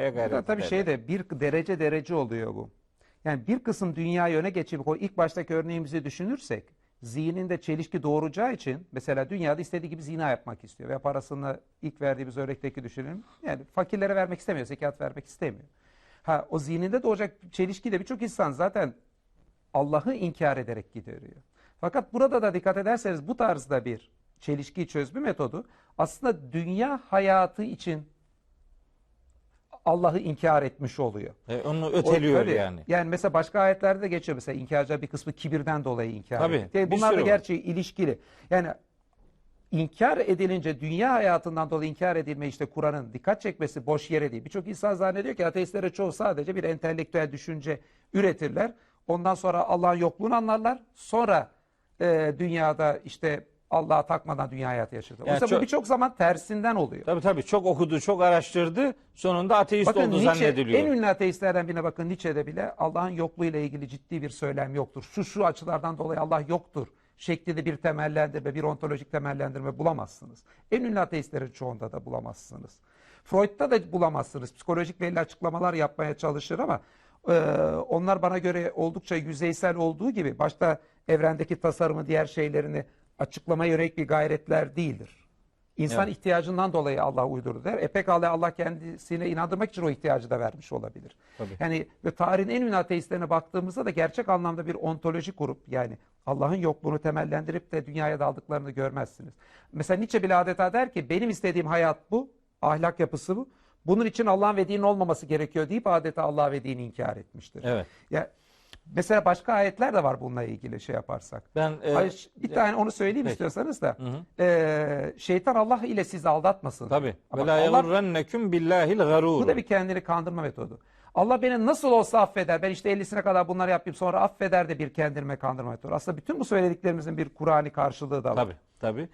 gayret Burada tabii şey de bir derece derece oluyor bu. Yani bir kısım dünyayı öne geçirip o ilk baştaki örneğimizi düşünürsek zihninde çelişki doğuracağı için mesela dünyada istediği gibi zina yapmak istiyor ve parasını ilk verdiğimiz örnekteki düşünelim. Yani fakirlere vermek istemiyor, zekat vermek istemiyor. Ha o zihninde doğacak çelişki de birçok insan zaten Allah'ı inkar ederek gideriyor. Fakat burada da dikkat ederseniz bu tarzda bir çelişki çözme metodu aslında dünya hayatı için Allah'ı inkar etmiş oluyor. E, onu O- öteliyor öyle. yani. Yani mesela başka ayetlerde de geçiyor mesela inkarcılar bir kısmı kibirden dolayı inkar Tabii, ediyor. Yani Bunlar da gerçi ilişkili. Yani inkar edilince dünya hayatından dolayı inkar edilme işte Kur'an'ın dikkat çekmesi boş yere değil. Birçok insan zannediyor ki ateistlere çoğu sadece bir entelektüel düşünce üretirler. Ondan sonra Allah'ın yokluğunu anlarlar. Sonra e, dünyada işte Allah'a takmadan dünya hayatı yaşadı. Oysa çok- bu birçok zaman tersinden oluyor. Tabii tabii çok okudu, çok araştırdı. Sonunda ateist Bakın oldu Nietzsche, zannediliyor. en ünlü ateistlerden birine bakın Nietzsche'de bile Allah'ın yokluğuyla ilgili ciddi bir söylem yoktur. Şu şu açılardan dolayı Allah yoktur şeklinde bir temellendirme, bir ontolojik temellendirme bulamazsınız. En ünlü ateistlerin çoğunda da bulamazsınız. Freud'da da bulamazsınız. Psikolojik belli açıklamalar yapmaya çalışır ama e, onlar bana göre oldukça yüzeysel olduğu gibi başta evrendeki tasarımı diğer şeylerini açıklamaya yönelik bir gayretler değildir. İnsan Evet. ihtiyacından dolayı Allah uydurdu der. E pekala Allah kendisine inandırmak için o ihtiyacı da vermiş olabilir. Tabii. Yani ve tarihin en ünlü ateistlerine baktığımızda da gerçek anlamda bir ontoloji kurup yani Allah'ın yokluğunu temellendirip de dünyaya daldıklarını görmezsiniz. Mesela Nietzsche bile adeta der ki benim istediğim hayat bu, ahlak yapısı bu. Bunun için Allah'ın ve dinin olmaması gerekiyor deyip adeta Allah ve dini inkar etmiştir. Evet. Ya mesela başka ayetler de var bununla ilgili şey yaparsak. Ben e, Ay, bir tane onu söyleyeyim Peki. istiyorsanız da. hı. Ee, şeytan Allah ile sizi aldatmasın. tabii. Ama Ve la Allah, yagurrenneküm billahil garur. bu da bir kendini kandırma metodu. Allah beni nasıl olsa affeder. Ben işte 50'sine kadar bunları yapayım sonra affeder de bir kendime kandırma metodu. Aslında bütün bu söylediklerimizin bir Kur'an'i karşılığı da var. Tabii tabii.